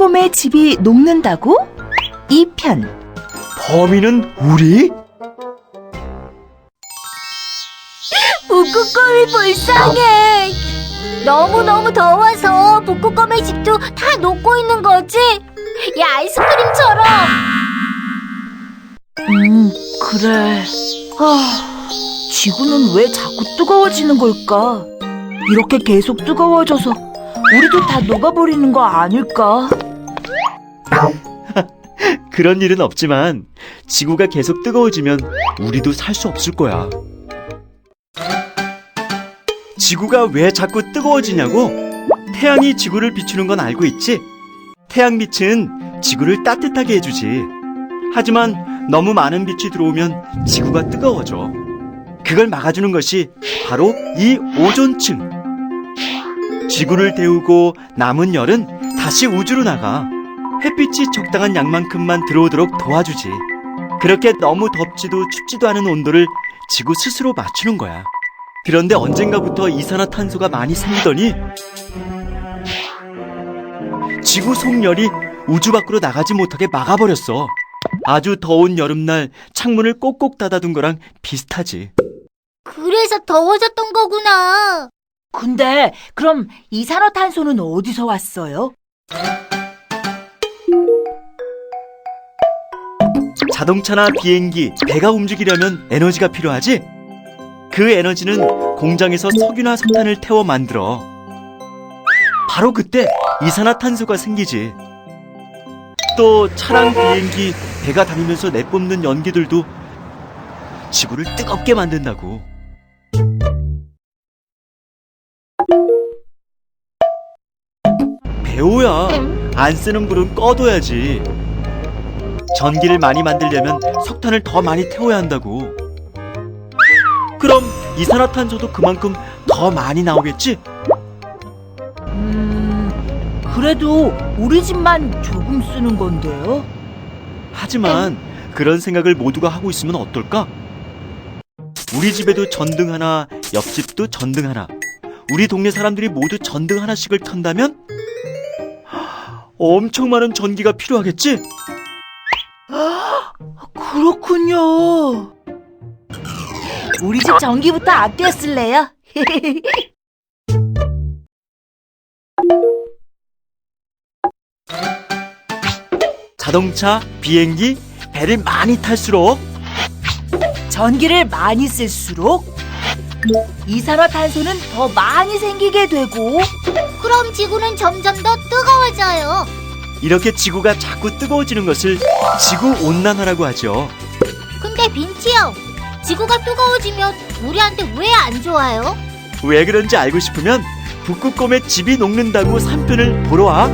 북극곰의 집이 녹는다고? 2편 범인은 우리? 북극곰이 불쌍해. 너무너무 더워서 북극곰의 집도 다 녹고 있는 거지? 야, 아이스크림처럼. 음 그래 아 지구는 왜 자꾸 뜨거워지는 걸까? 이렇게 계속 뜨거워져서 우리도 다 녹아버리는 거 아닐까? 그런 일은 없지만 지구가 계속 뜨거워지면 우리도 살 수 없을 거야. 지구가 왜 자꾸 뜨거워지냐고? 태양이 지구를 비추는 건 알고 있지? 태양 빛은 지구를 따뜻하게 해주지. 하지만 너무 많은 빛이 들어오면 지구가 뜨거워져. 그걸 막아주는 것이 바로 이 오존층. 지구를 데우고 남은 열은 다시 우주로 나가. 햇빛이 적당한 양만큼만 들어오도록 도와주지. 그렇게 너무 덥지도 춥지도 않은 온도를 지구 스스로 맞추는 거야. 그런데 언젠가부터 이산화탄소가 많이 생기더니 지구 속열이 우주 밖으로 나가지 못하게 막아버렸어. 아주 더운 여름날 창문을 꼭꼭 닫아둔 거랑 비슷하지. 그래서 더워졌던 거구나. 근데 그럼 이산화탄소는 어디서 왔어요? 자동차나 비행기, 배가 움직이려면 에너지가 필요하지? 그 에너지는 공장에서 석유나 석탄을 태워 만들어. 바로 그때 이산화탄소가 생기지. 또 차랑 비행기, 배가 다니면서 내뿜는 연기들도 지구를 뜨겁게 만든다고. 배우야, 안 쓰는 불은 꺼둬야지. 전기를 많이 만들려면 석탄을 더 많이 태워야 한다고. 그럼 이산화탄소도 그만큼 더 많이 나오겠지? 음 그래도 우리 집만 조금 쓰는 건데요. 하지만 그런 생각을 모두가 하고 있으면 어떨까? 우리 집에도 전등 하나, 옆집도 전등 하나, 우리 동네 사람들이 모두 전등 하나씩을 켠다면 엄청 많은 전기가 필요하겠지? 그렇군요. 우리 집 전기부터 아껴 쓸래요? 자동차, 비행기, 배를 많이 탈수록 전기를 많이 쓸수록 이산화탄소는 더 많이 생기게 되고 그럼 지구는 점점 더 뜨거워져요. 이렇게 지구가 자꾸 뜨거워지는 것을 지구 온난화라고 하죠. 근데 빈치 형, 지구가 뜨거워지면 우리한테 왜 안 좋아요? 왜 그런지 알고 싶으면 북극곰의 집이 녹는다고 3편을 보러 와.